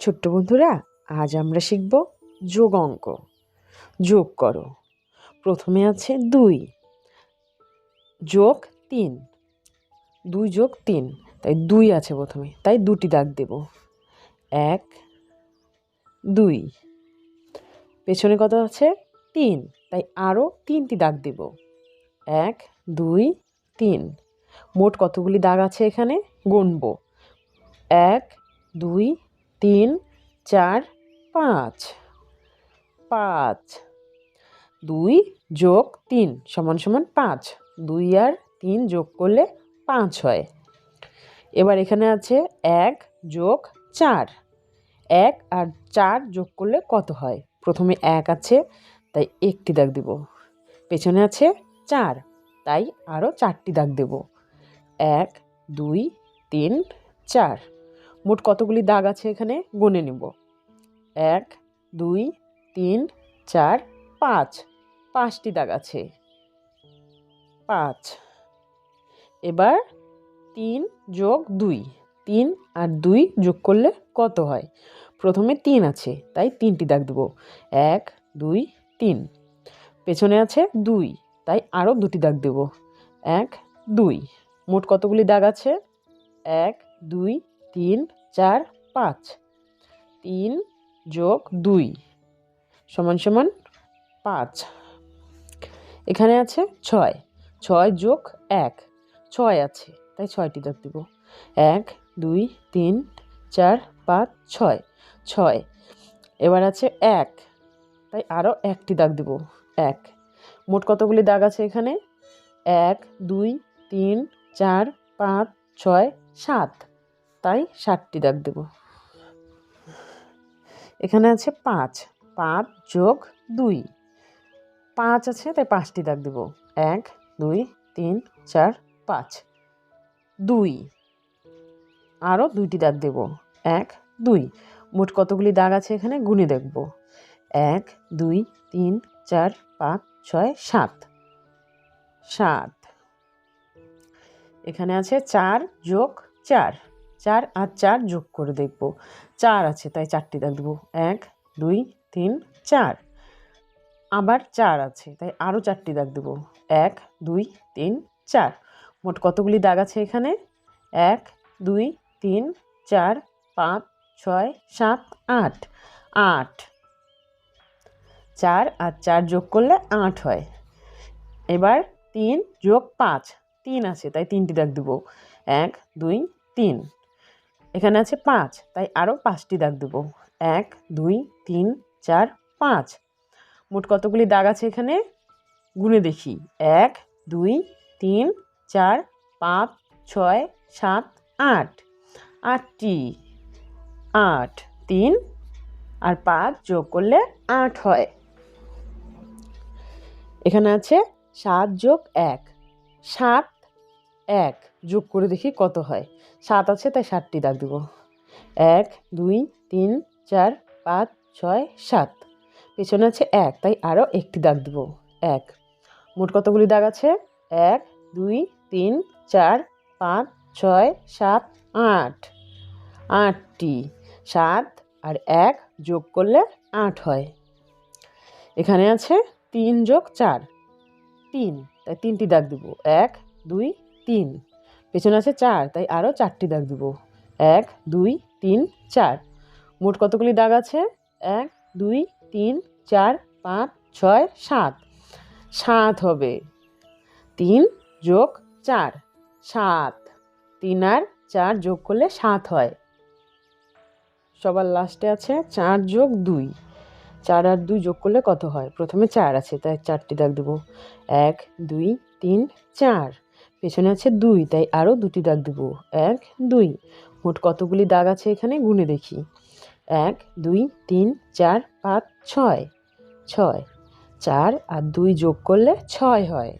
ছোট্ট বন্ধুরা, আজ আমরা শিখব যোগ অঙ্ক। যোগ করো। প্রথমে আছে দুই। যোগ তিন। দুই যোগ তিন। তাই দুই আছে প্রথমে। তাই দুটি দাগ দেব। এক, দুই। পেছনে কত আছে? তিন। তাই আরও তিনটি দাগ দেব। এক, দুই, তিন। মোট কতগুলি দাগ আছে এখানে? গুনব। এক, দুই তিন, চার, পাঁচ। পাঁচ। দুই যোগ তিন সমান সমান পাঁচ। দুই আর তিন যোগ করলে পাঁচ হয়। এবার এখানে আছে এক যোগ চার। এক আর চার যোগ করলে কত হয়? প্রথমে এক আছে, তাই একটি দাগ দেব। পেছনে আছে চার, তাই আরও চারটি দাগ দেব। এক, দুই, তিন, চার। মোট কতগুলি দাগ আছে এখানে? গুনে নেব। এক, দুই, তিন, চার, পাঁচ। পাঁচটি দাগ আছে। পাঁচ। এবার তিন যোগ দুই। তিন আর দুই যোগ করলে কত হয়? প্রথমে তিন আছে, তাই তিনটি দাগ দেবো। এক, দুই, তিন। পেছনে আছে দুই, তাই আরও দুটি দাগ দেব। এক, দুই। মোট কতগুলি দাগ আছে? এক, দুই তিন, চার, পাঁচ। তিন যোগ দুই সমান সমান পাঁচ। এখানে আছে ছয়। ছয় যোগ এক। ছয় আছে, তাই ছয়টি দাগ দেব। এক, দুই, তিন, চার, পাঁচ, ছয়। ছয়। এবার আছে এক। তাই আরও একটি দাগ দেব, এক। মোট কতগুলি দাগ আছে এখানে? এক, দুই, তিন, চার, পাঁচ, ছয়, সাত। তাই ষাটটি দাগ দেব। এখানে আছে পাঁচ। পাঁচ যোগ দুই। পাঁচ আছে, তাই পাঁচটি দাগ দেব। এক, দুই, তিন, চার, পাঁচ। দুই। আরও দুইটি দাগ দেব। এক, দুই। মোট কতগুলি দাগ আছে এখানে? গুনে দেখব। এক, দুই, তিন, চার, পাঁচ, ছয়, সাত। সাত। এখানে আছে চার যোগ চার। চার আর চার যোগ করে দেখব। চার আছে, তাই চারটি দাগ দেবো। এক, দুই, তিন, চার। আবার চার আছে, তাই আরও চারটি দাগ দেবো। এক, দুই, তিন, চার। মোট কতগুলি দাগ আছে এখানে? এক, দুই, তিন, চার, পাঁচ, ছয়, সাত, আট। আট। চার আর চার যোগ করলে আট হয়। এবার তিন যোগ পাঁচ। তিন আছে, তাই তিনটি দাগ দেবো। এক, দুই, তিন। এখানে আছে পাঁচ, তাই আরও পাঁচটি দাগ দেবো। এক, দুই, তিন, চার, পাঁচ। মোট কতগুলি দাগ আছে এখানে? গুনে দেখি। এক, দুই, তিন, চার, পাঁচ, ছয়, সাত, আট। আটটি। আট, তিন, আর পাঁচ যোগ করলে আট হয়। এখানে আছে সাত যোগ এক। সাত, এক। যোগ করে দেখি কত হয়। সাত আছে, তাই সাতটি দাগ দেবো। এক, দুই, তিন, চার, পাঁচ, ছয়, সাত। পেছনে আছে এক, তাই আরও একটি দাগ দেবো। এক, মোট কতগুলি দাগ আছে? এক, দুই, তিন, চার, পাঁচ, ছয়, সাত, আট। আটটি, সাত আর এক যোগ করলে আট হয়। এখানে আছে তিন যোগ চার। তিন, তাই তিনটি দাগ দেবো। এক, দুই, তিন। পেছনে আছে চার, তাই আরও চারটি দাগ দেবো। এক, দুই, তিন, চার। মোট কতগুলি দাগ আছে? এক, দুই, তিন, চার, পাঁচ, ছয়, সাত। সাত হবে। তিন যোগ চার, সাত। তিন আর চার যোগ করলে সাত হয়। সবার লাস্টে আছে চার যোগ দুই। চার আর দুই যোগ করলে কত হয়? প্রথমে চার আছে, তাই চারটি দাগ দেবো। এক, দুই, তিন, চার। পেছনে আছে দুই, তাই আরও দুটি দাগ দেব। এক, দুই। মোট কতগুলি দাগ আছে এখানে গুনে দেখি। এক, দুই, তিন, চার, পাঁচ, ছয়। ছয়। চার আর দুই যোগ করলে ছয় হয়।